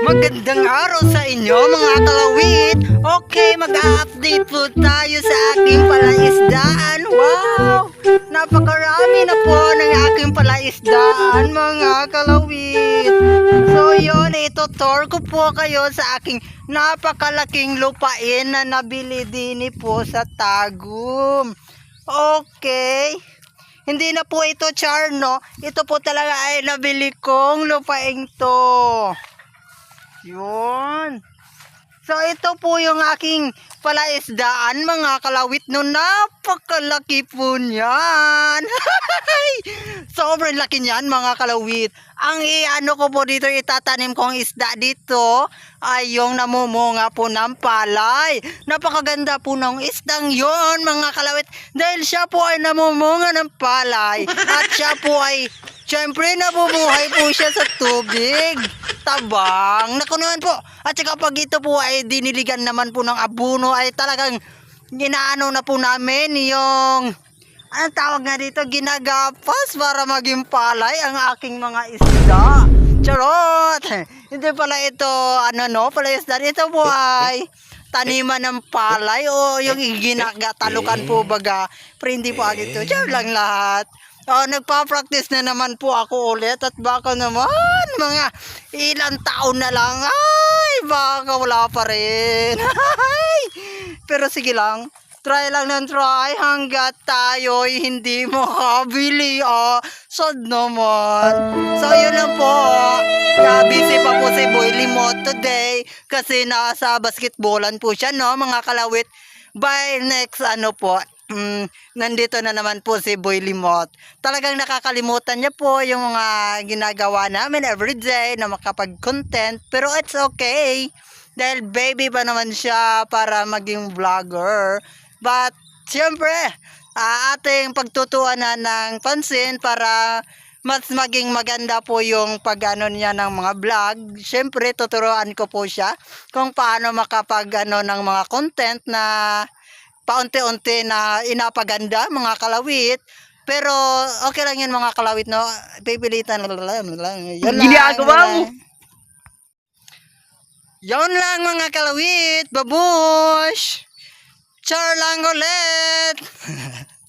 Magandang araw sa inyo mga kalawit. Okay, mag-update po tayo sa aking palaisdaan. Wow! Napakarami na po ng aking palaisdaan mga kalawit. So yun, itutor ko po kayo sa aking napakalaking lupain na nabili din po sa Tagum. Okay. Hindi na po ito char, no? Ito po talaga ay nabili kong lupaing to. Yun. So ito po yung aking palaisdaan mga kalawit no napakalaki po niyan. Sobrang laki niyan mga kalawit. Ang iano ko po dito itatanim kong isda dito ay yung namumunga po ng palay. Napakaganda po ng isdang yon mga kalawit dahil siya po ay namumunga ng palay at siya po ay Siyempre, nabubuhay po siya sa tubig. Tabang. Naku naman po. At saka pag ito po ay diniligan naman po ng abuno ay talagang ginaano na po namin yung ano tawag nga dito, ginagapas para maging palay ang aking mga isda. Charot! Hindi pala ito, ano no, pala isda. Ito po ay taniman ng palay o yung ginagatalukan po baga. Pero hindi po agad ito. Diyan lang lahat. Oh, nagpa-practice na naman po ako ulit at baka naman mga ilang taon na lang ay baka wala pa rin. Ay! Pero sige lang, try lang ng try hanggat tayo'y hindi makabili ah. Sad naman. So yun lang po. Kaya busy pa po si Boy Limot today kasi nasa basketballan po siya no mga kalawit. By next ano po, mm, nandito na naman po si Boy Limot. Talagang nakakalimutan niya po yung mga ginagawa namin everyday na makapag-content. Pero it's okay. Dahil baby pa naman siya para maging vlogger. But, siyempre, ah, ating pagtutuanan ng pansin para mas maging maganda po yung pag-ano niya ng mga vlog. Siyempre, tuturuan ko po siya kung paano makapag ano, ng mga content na paunti-unti na inapaganda mga kalawit. Pero okay lang yun mga kalawit, no? Pipilitan lang. Yun lang. Ginagawa yun mo. lang. Yun lang mga kalawit. Babush! Char lang ulit!